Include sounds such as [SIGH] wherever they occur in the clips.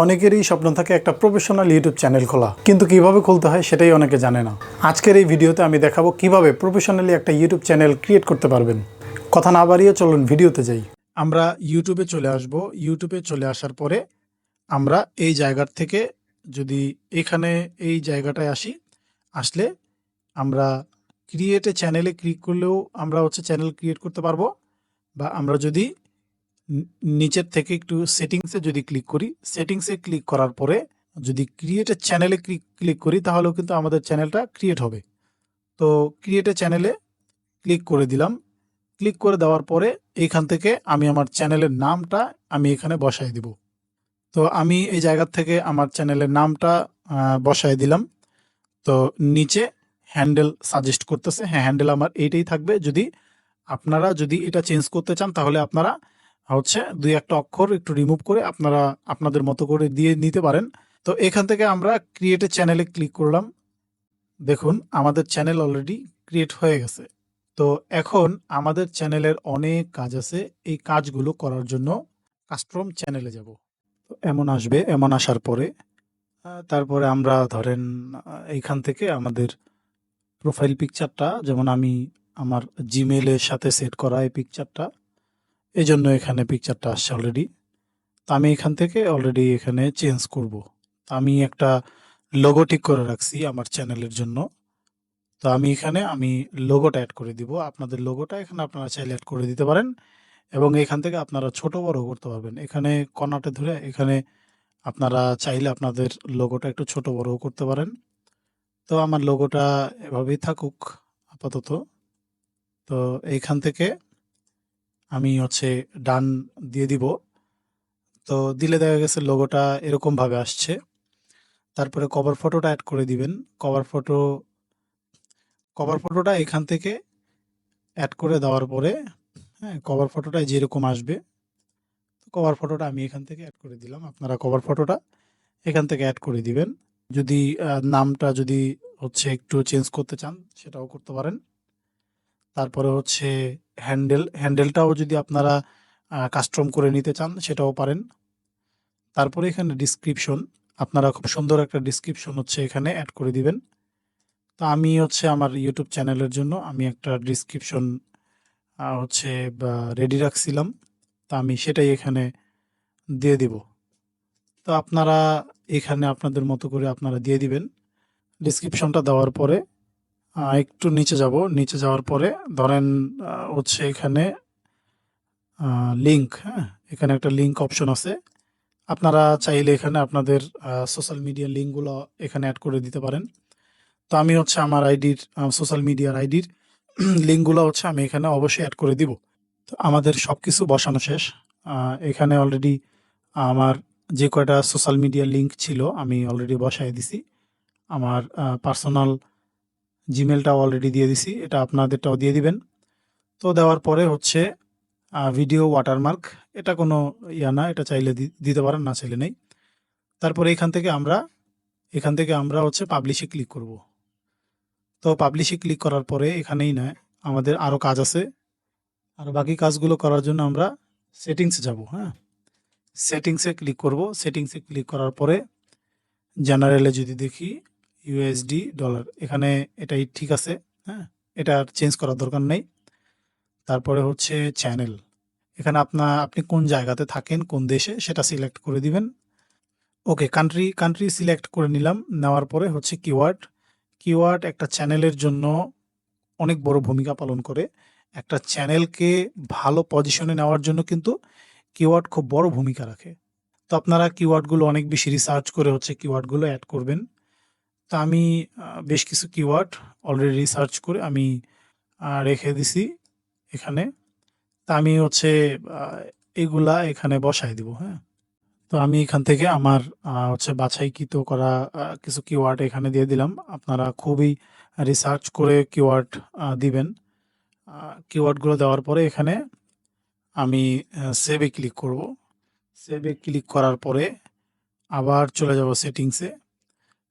অনেকেরই স্বপ্ন থাকে একটা প্রফেশনাল ইউটিউব চ্যানেল খোলা। কিন্তু কীভাবে খুলতে হয় সেটাই অনেকে জানে না। আজকের এই ভিডিওতে আমি দেখাবো কীভাবে প্রফেশনালি একটা ইউটিউব চ্যানেল ক্রিয়েট করতে পারবেন। কথা না বাড়িয়ে চলুন ভিডিওতে যাই। আমরা ইউটিউবে চলে আসব। ইউটিউবে চলে আসার পরে আমরা এই জায়গার থেকে যদি এখানে এই জায়গাটায় আসি, আসলে আমরা ক্রিয়েটে চ্যানেলে ক্লিক করলেও আমরা হচ্ছে চ্যানেল ক্রিয়েট করতে পারব। বা আমরা যদি নিচের থেকে একটু সেটিংসে যদি ক্লিক করি সেটিংসে ক্লিক করার পরে যদি ক্রিয়েটের চ্যানেলে ক্লিক করি, তাহলেও কিন্তু আমাদের চ্যানেলটা ক্রিয়েট হবে। তো ক্রিয়েটের চ্যানেলে ক্লিক করে দিলাম। ক্লিক করে দেওয়ার পরে এইখান থেকে আমি আমার চ্যানেলের নামটা আমি এখানে বসাই দিব। তো আমি এই জায়গার থেকে আমার চ্যানেলের নামটা বসায় দিলাম। তো নিচে হ্যান্ডেল সাজেস্ট করতেছে। হ্যাঁ হ্যান্ডেল আমার এইটাই থাকবে। যদি আপনারা যদি এটা চেঞ্জ করতে চান, তাহলে আপনারা হচ্ছে দুই একটা অক্ষর একটু রিমুভ করে আপনারা আপনাদের মতো করে দিয়ে নিতে পারেন। তো এখান থেকে আমরা ক্রিয়েটের চ্যানেলে ক্লিক করলাম। দেখুন, আমাদের চ্যানেল অলরেডি ক্রিয়েট হয়ে গেছে। তো এখন আমাদের চ্যানেলের অনেক কাজ আছে। এই কাজগুলো করার জন্য কাস্টম চ্যানেলে যাব। তো এমন আসবে, এমন আসার পরে তারপরে আমরা ধরেন এইখান থেকে আমাদের প্রোফাইল পিকচারটা যেমন আমি আমার জিমেলের সাথে সেট করা এই পিকচারটা এই জন্য এখানে পিকচারটা আসছে অলরেডি তো আমি এখান থেকে অলরেডি এখানে চেঞ্জ করব। আমি একটা লোগো ঠিক করে রাখছি আমার চ্যানেলের জন্য। তো আমি এখানে আমি লোগোটা অ্যাড করে দিব। আপনাদের লোগোটা এখানে আপনারা চাইলে অ্যাড করে দিতে পারেন এবং এখান থেকে আপনারা ছোট বড় করতে পারবেন। এখানে কর্নাটে ধরে এখানে আপনারা চাইলে আপনাদের লোগোটা একটু ছোট বড় করতে পারেন। তো আমার লোগোটা এভাবেই থাকুক, আপাতত। তো এইখান থেকে আমি হচ্ছে ডান দিয়ে দিব। তো দিলে দেখা গেছে লোগোটা এরকম ভাবে আসছে। তারপরে কভার ফটোটা অ্যাড করে দিবেন। কভার ফটো কভার ফটোটা এখান থেকে অ্যাড করে দেওয়ার পরে হ্যাঁ কভার ফটোটা যেরকম আসবে কভার ফটোটা আমি এখান থেকে অ্যাড করে দিলাম। আপনারা কভার ফটোটা এখান থেকে অ্যাড করে দিবেন। যদি নামটা যদি হচ্ছে একটু চেঞ্জ করতে চান, সেটাও করতে পারেন। তারপরে হচ্ছে হ্যান্ডেল হ্যান্ডেলটাও যদি আপনারা কাস্টম করে নিতে চান, সেটাও পারেন। তারপরে এখানে ডিসক্রিপশন আপনারা খুব সুন্দর একটা ডিসক্রিপশন হচ্ছে এখানে অ্যাড করে দিবেন। তো আমি হচ্ছে আমার ইউটিউব চ্যানেলের জন্য আমি একটা ডিসক্রিপশন হচ্ছে রেডি রাখছিলাম। তা আমি সেটাই এখানে দিয়ে দিব। তো আপনারা এখানে আপনাদের মতো করে আপনারা দিয়ে দিবেন। ডিসক্রিপশনটা দেওয়ার পরে একটু নিচে যাব। নিচে যাওয়ার পরে ধরেন হচ্ছে এখানে লিংক হ্যাঁ? এখানে একটা লিংক অপশন আছে। আপনারা চাইলে এখানে আপনাদের সোশ্যাল মিডিয়া লিঙ্কগুলো এখানে অ্যাড করে দিতে পারেন। তো আমি হচ্ছে আমার আইডির সোশ্যাল মিডিয়ার আইডির লিঙ্কগুলো হচ্ছে আমি এখানে অবশ্যই অ্যাড করে দিব। তো আমাদের সব কিছু বসানো শেষ। এখানে অলরেডি আমার যে কয়টা সোশ্যাল মিডিয়া লিঙ্ক ছিল আমি অলরেডি বসাই দিছি। আমার পার্সোনাল জিমেলটাও অলরেডি দিয়ে দিছি, এটা আপনাদেরটাও দিয়ে দিবেন। তো দেওয়ার পরে হচ্ছে ভিডিও ওয়াটারমার্ক এটা কোনো ইয়া না, এটা চাইলে দিতে পারেন, না চাইলে নেই। তারপরে এখান থেকে আমরা, এখান থেকে আমরা হচ্ছে পাবলিশে ক্লিক করব। তো পাবলিশে ক্লিক করার পরে এখানেই নয় আমাদের আরও কাজ আছে। আর বাকি কাজগুলো করার জন্য আমরা সেটিংসে যাব হ্যাঁ? সেটিংসে ক্লিক করব। সেটিংসে ক্লিক করার পরে জেনারেলে যদি দেখি ইউএসডি ডলার এখানে এটাই ঠিক আছে হ্যাঁ? এটা আর চেঞ্জ করার দরকার নেই। তারপরে হচ্ছে চ্যানেল এখানে আপনার আপনি কোন জায়গাতে থাকেন, কোন দেশে, সেটা সিলেক্ট করে দিবেন। ওকে কান্ট্রি কান্ট্রি সিলেক্ট করে নিলাম। নেওয়ার পরে হচ্ছে কিওয়ার্ড কিওয়ার্ড একটা চ্যানেলের জন্য অনেক বড় ভূমিকা পালন করে। একটা চ্যানেলকে ভালো পজিশনে নেওয়ার জন্য কিন্তু কিওয়ার্ড খুব বড় ভূমিকা রাখে। তো আপনারা কিওয়ার্ডগুলো অনেক বেশি রিসার্চ করে হচ্ছে কিওয়ার্ডগুলো অ্যাড করবেন। তো আমি বেশ কিছু কিওয়ার্ড অলরেডি রিসার্চ করে আমি রেখে দিছি এখানে। তা আমি হচ্ছে এগুলা এখানে বসাই দিব হ্যাঁ? তো আমি এখান থেকে আমার হচ্ছে বাছাইকৃত করা কিছু কিওয়ার্ড এখানে দিয়ে দিলাম। আপনারা খুবই রিসার্চ করে কিওয়ার্ড দিবেন। কিওয়ার্ডগুলো দেওয়ার পরে এখানে আমি সেভে ক্লিক করব। সেভে ক্লিক করার পরে আবার চলে যাব সেটিংসে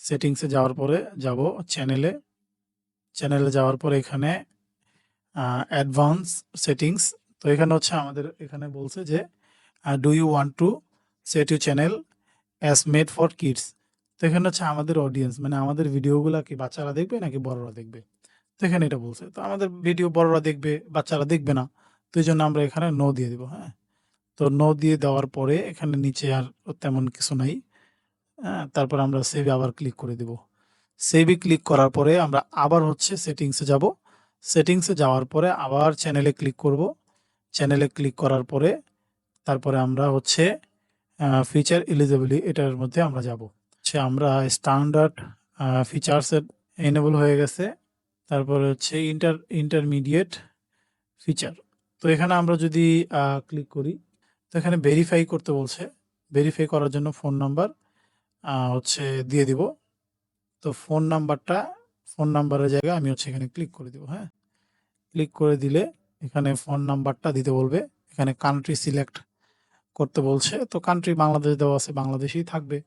সেটিংসে যাওয়ার পরে যাব চ্যানেলে চ্যানেলে যাওয়ার পরে এখানে অ্যাডভান্স সেটিংস তো এখানে হচ্ছে আমাদের এখানে বলছে যে do you want to set you channel as made for kids তো এখানে হচ্ছে আমাদের অডিয়েন্স মানে আমাদের ভিডিওগুলো কি বাচ্চারা দেখবে নাকি বড়রা দেখবে? তো এখানে এটা বলছে। তো আমাদের ভিডিও বড়রা দেখবে, বাচ্চারা দেখবে না। তো এই জন্য আমরা এখানে নো দিয়ে দিব হ্যাঁ? তো নো দিয়ে দেওয়ার পরে এখানে নিচে আর তেমন কিছু নাই। হ্যাঁ তারপর আমরা সেভে আবার ক্লিক করে দেব। সেভে ক্লিক করার পরে আমরা আবার হচ্ছে সেটিংসে যাব। সেটিংসে যাওয়ার পরে আবার চ্যানেলে ক্লিক করব। চ্যানেলে ক্লিক করার পরে তারপরে আমরা হচ্ছে ফিচার এলিজিবিলি এটার মধ্যে আমরা যাব। হচ্ছে আমরা স্ট্যান্ডার্ড ফিচার্সের এনেবল হয়ে গেছে। তারপরে হচ্ছে ইন্টার ইন্টারমিডিয়েট ফিচার তো এখানে আমরা যদি ক্লিক করি, তো এখানে ভেরিফাই করতে বলছে। ভেরিফাই করার জন্য ফোন নাম্বার হচ্ছে দিয়ে দিব। তো ফোন নাম্বারটা ফোন নাম্বারের জায়গায় আমি হচ্ছে এখানে ক্লিক করে দিব হ্যাঁ? ক্লিক করে দিলে এখানে ফোন নাম্বারটা দিতে বলবে। এখানে কান্ট্রি সিলেক্ট করতে বলছে। তো কান্ট্রি বাংলাদেশ দেওয়া আছে, বাংলাদেশেই থাকবে।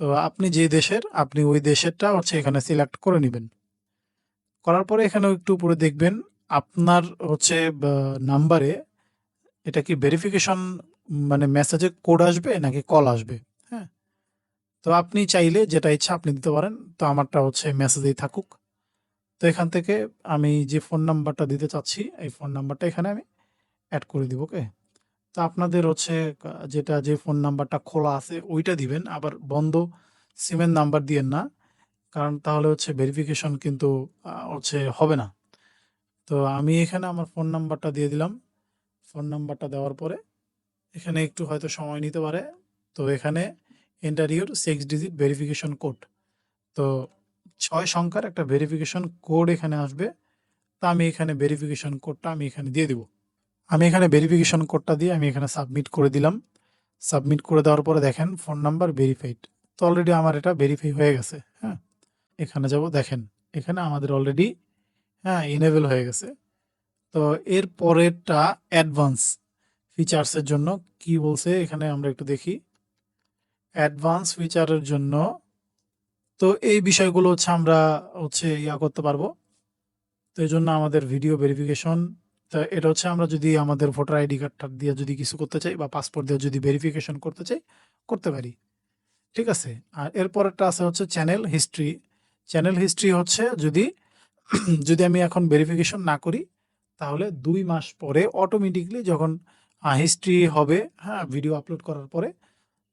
তো আপনি যে দেশের, আপনি ওই দেশেরটা হচ্ছে এখানে সিলেক্ট করে নেবেন। করার পরে এখানেও একটু উপরে দেখবেন আপনার হচ্ছে নাম্বারে এটা কি ভেরিফিকেশন মানে মেসেজে কোড আসবে নাকি কল আসবে? তো আপনি চাইলে যেটা ইচ্ছা আপনি দিতে পারেন। তো আমারটা হচ্ছে মেসেজেই থাকুক। তো এখান থেকে আমি যে ফোন নাম্বারটা দিতে চাচ্ছি, এই ফোন নাম্বারটা এখানে আমি অ্যাড করে দিব, ওকে? তো আপনাদের হচ্ছে যেটা যে ফোন নাম্বারটা খোলা আছে, ওইটা দিবেন। আবার বন্ধ সিমের নাম্বার দিয়েন না। কারণ তাহলে হচ্ছে ভেরিফিকেশন কিন্তু হচ্ছে হবে না। তো আমি এখানে আমার ফোন নাম্বারটা দিয়ে দিলাম। ফোন নাম্বারটা দেওয়ার পরে এখানে একটু হয়তো সময় নিতে পারে। তো এখানে enter your six digit verification code তো ছয় সংখ্যার একটা ভেরিফিকেশন কোড এখানে আসবে। তা আমি এখানে ভেরিফিকেশন কোডটা আমি এখানে দিয়ে দিব। আমি এখানে ভেরিফিকেশন কোডটা দিয়ে আমি এখানে সাবমিট করে দিলাম। সাবমিট করে দেওয়ার পরে দেখেন ফোন নাম্বার ভেরিফাইড তো অলরেডি আমার এটা ভেরিফাই হয়ে গেছে হ্যাঁ? এখানে যাব, দেখেন, এখানে আমাদের অলরেডি হ্যাঁ ইনেবল হয়ে গেছে। তো এর পরেরটা অ্যাডভান্স ফিচার্সের জন্য কি বলছে, এখানে আমরা একটু দেখি। অ্যাডভান্স ফিচারের জন্য। তো এই বিষয়গুলো হচ্ছে আমরা হচ্ছে ইয়া করতে পারব। তো এই জন্য আমাদের ভিডিও ভেরিফিকেশন তা এটা হচ্ছে আমরা যদি আমাদের ভোটার আইডি কার্ডটা দিয়ে যদি কিছু করতে চাই বা পাসপোর্ট দিয়ে যদি ভেরিফিকেশন করতে চাই, করতে পারি। ঠিক আছে? আর এরপরেরটা আছে হচ্ছে চ্যানেল হিস্ট্রি চ্যানেল হিস্ট্রি হচ্ছে যদি যদি আমি এখন ভেরিফিকেশন না করি, তাহলে দুই মাস পরে অটোমেটিকলি যখন হিস্ট্রি হবে হ্যাঁ ভিডিও আপলোড করার পরে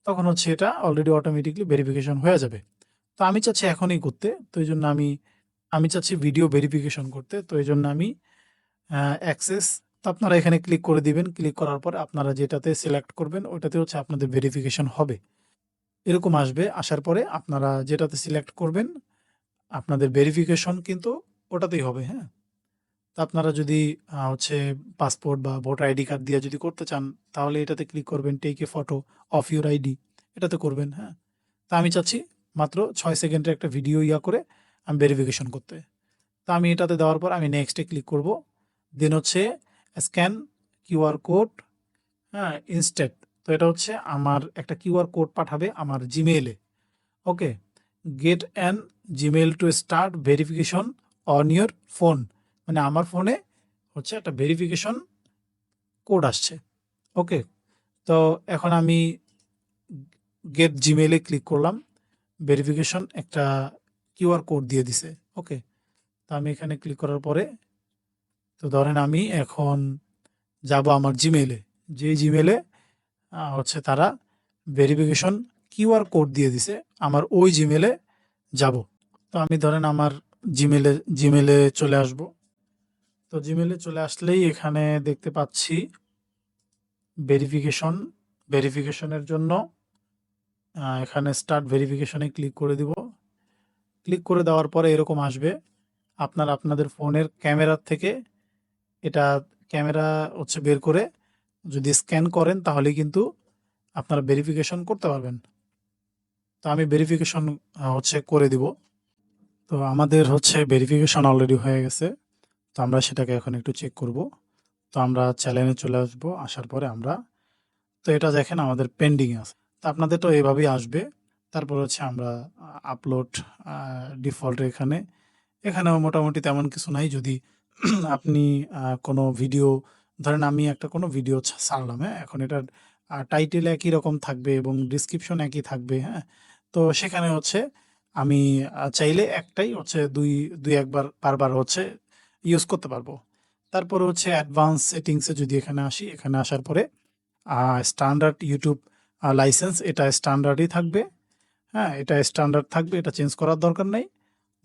তখন হচ্ছে এটা অলরেডি অটোমেটিকলি ভেরিফিকেশন হয়ে যাবে। তো আমি চাচ্ছি এখনই করতে, তো এই জন্য আমি আমি চাচ্ছি ভিডিও ভেরিফিকেশন করতে, তো এই জন্য আমি অ্যাক্সেস তো আপনারা এখানে ক্লিক করে দিবেন। ক্লিক করার পর আপনারা যেটাতে সিলেক্ট করবেন ওটাতে হচ্ছে আপনাদের ভেরিফিকেশন হবে। এরকম আসবে, আসার পরে আপনারা যেটাতে সিলেক্ট করবেন, আপনাদের ভেরিফিকেশন কিন্তু ওটাতেই হবে হ্যাঁ? আপনারা যদি হচ্ছে পাসপোর্ট বা ভোটার আইডি কার্ড দিয়ে যদি করতে চান, তাহলে এটাতে ক্লিক করবেন take a photo of your ID এটাতে করবেন হ্যাঁ? তা আমি চাচ্ছি মাত্র ছয় সেকেন্ডের একটা ভিডিও ইয়া করে আমি ভেরিফিকেশন করতে। তো আমি এটাতে দেওয়ার পর আমি নেক্সটে ক্লিক করব। দেন হচ্ছে স্ক্যান কিউআর কোড হ্যাঁ ইনস্টেট তো এটা হচ্ছে আমার একটা কিউআর কোড পাঠাবে আমার জিমেইলে okay get an Gmail to start verification on your phone মানে আমার ফোনে হচ্ছে একটা ভেরিফিকেশন কোড আসছে। ওকে তো এখন আমি গেট জিমেইলে ক্লিক করলাম। ভেরিফিকেশন একটা কিউআর কোড দিয়ে দিছে। ওকে তো আমি এখানে ক্লিক করার পরে তো ধরেন আমি এখন যাব আমার জিমেইলে যে জিমেইলে হচ্ছে তারা ভেরিফিকেশন কিউআর কোড দিয়ে দিছে, আমার ওই জিমেলে যাব। তো আমি ধরেন আমার জিমেলে জিমেলে চলে আসব। তো জিমেলে চলে আসলেই এখানে দেখতে পাচ্ছি ভেরিফিকেশন ভেরিফিকেশনের জন্য এখানে স্টার্ট ভেরিফিকেশনে ক্লিক করে দিব। ক্লিক করে দেওয়ার পরে এরকম আসবে। আপনার, আপনাদের ফোনের ক্যামেরার থেকে এটা ক্যামেরা হচ্ছে বের করে যদি স্ক্যান করেন তাহলে কিন্তু আপনারা ভেরিফিকেশন করতে পারবেন। তো আমি ভেরিফিকেশন হচ্ছে করে দিব। তো আমাদের হচ্ছে ভেরিফিকেশন অলরেডি হয়ে গেছে। তো আমরা সেটাকে এখন একটু চেক করব। তো আমরা চ্যানেলে চলে আসব, আসার পরে আমরা, তো এটা দেখেন আমাদের পেন্ডিং আছে। তো আপনাদের তো এভাবেই আসবে। তারপর হচ্ছে আমরা আপলোড ডিফল্ট এখানে। এখানেও মোটামুটি তেমন কিছু নাই। যদি [CLEARS THROAT] আপনি কোনো ভিডিও ধরেন আমি একটা কোনো ভিডিও ছাড়লাম হ্যাঁ? এখন এটার টাইটেল একই রকম থাকবে এবং ডিসক্রিপশন একই থাকবে হ্যাঁ? তো সেখানে হচ্ছে আমি চাইলে একটাই হচ্ছে দুই দুই একবার, বারবার হচ্ছে ইউজ করতে পারব। তারপরে হচ্ছে অ্যাডভান্স সেটিংসে যদি এখানে আসি, এখানে আসার পরে স্ট্যান্ডার্ড ইউটিউব লাইসেন্স এটা স্ট্যান্ডার্ডই থাকবে। হ্যাঁ এটা স্ট্যান্ডার্ড থাকবে, এটা চেঞ্জ করার দরকার নেই।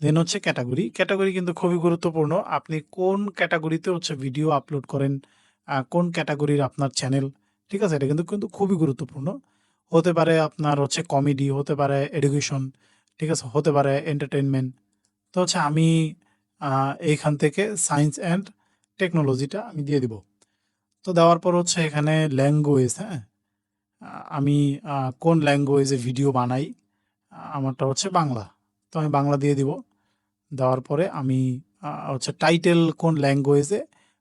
দেন হচ্ছে ক্যাটাগরি ক্যাটাগরি কিন্তু খুবই গুরুত্বপূর্ণ। আপনি কোন ক্যাটাগরিতে হচ্ছে ভিডিও আপলোড করেন কোন ক্যাটাগরির আপনার চ্যানেল ঠিক আছে? এটা কিন্তু কিন্তু খুবই গুরুত্বপূর্ণ। হতে পারে আপনার হচ্ছে কমেডি হতে পারে এডুকেশন ঠিক আছে? হতে পারে এন্টারটেনমেন্ট তো হচ্ছে আমি এইখান থেকে সায়েন্স অ্যান্ড টেকনোলজিটা আমি দিয়ে দিব। তো দেওয়ার পর হচ্ছে এখানে ল্যাঙ্গুয়েজ হ্যাঁ? আমি কোন ল্যাঙ্গুয়েজে ভিডিও বানাই? আমারটা হচ্ছে বাংলা। তো আমি বাংলা দিয়ে দিব। দেওয়ার পরে আমি হচ্ছে টাইটেল কোন ল্যাঙ্গুয়েজে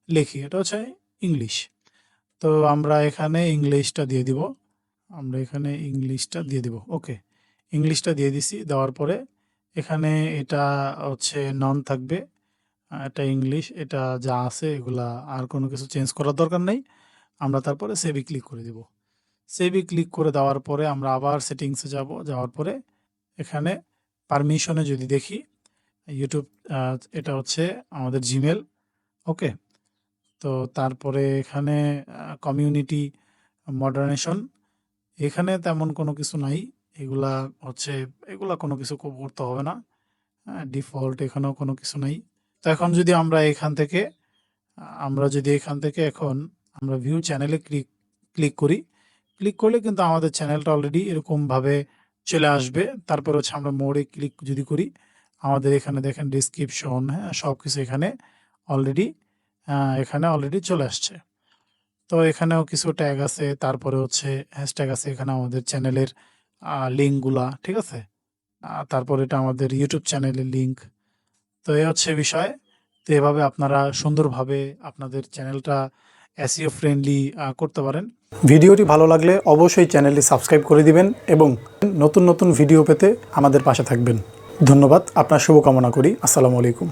লিখি, এটা হচ্ছে ইংলিশ তো আমরা এখানে ইংলিশটা দিয়ে দিব। আমরা এখানে ইংলিশটা দিয়ে দিব। ওকে ইংলিশটা দিয়ে দিছি। দেওয়ার পরে এখানে এটা হচ্ছে নন থাকবে এটা ইংলিশ এটা যা আছে এগুলা আর কোনো কিছু চেঞ্জ করার দরকার নেই। আমরা তারপরে সেভি ক্লিক করে দিব। সেভি ক্লিক করে দেওয়ার পরে আমরা আবার সেটিংসে যাব, যাওয়ার পরে এখানে পারমিশনে যদি দেখি ইউটিউব এটা হচ্ছে আমাদের জিমেল ওকে তো তারপরে এখানে কমিউনিটি মডারেশন এখানে তেমন কোনো কিছু নাই। এগুলা হচ্ছে, এগুলা কোনো কিছু করতে হবে না। হ্যাঁ ডিফল্ট এখানেও কোনো কিছু নাই। তো এখন যদি আমরা এখান থেকে, আমরা যদি এখান থেকে এখন আমরা ভিউ চ্যানেলে ক্লিক ক্লিক করি ক্লিক করলে কিন্তু আমাদের চ্যানেলটা অলরেডি এরকমভাবে চলে আসবে। তারপর হচ্ছে আমরা মোড়ে ক্লিক যদি করি, আমাদের এখানে দেখেন ডিসক্রিপশন হ্যাঁ সব কিছু এখানে অলরেডি এখানে অলরেডি চলে আসছে। তো এখানেও কিছু ট্যাগ আছে, তারপরে হচ্ছে হ্যাশট্যাগ আছে এখানে আমাদের চ্যানেলের লিঙ্কগুলা ঠিক আছে? তারপর এটা আমাদের ইউটিউব চ্যানেলের লিঙ্ক তো এই হচ্ছে বিষয়। তো এভাবে আপনারা সুন্দরভাবে আপনাদের চ্যানেলটা এসিও ফ্রেন্ডলি করতে পারেন। ভিডিওটি ভালো লাগলে অবশ্যই চ্যানেলটি সাবস্ক্রাইব করে দিবেন এবং নতুন নতুন ভিডিও পেতে আমাদের পাশে থাকবেন। ধন্যবাদ। আপনার শুভকামনা করি। আসসালামু আলাইকুম।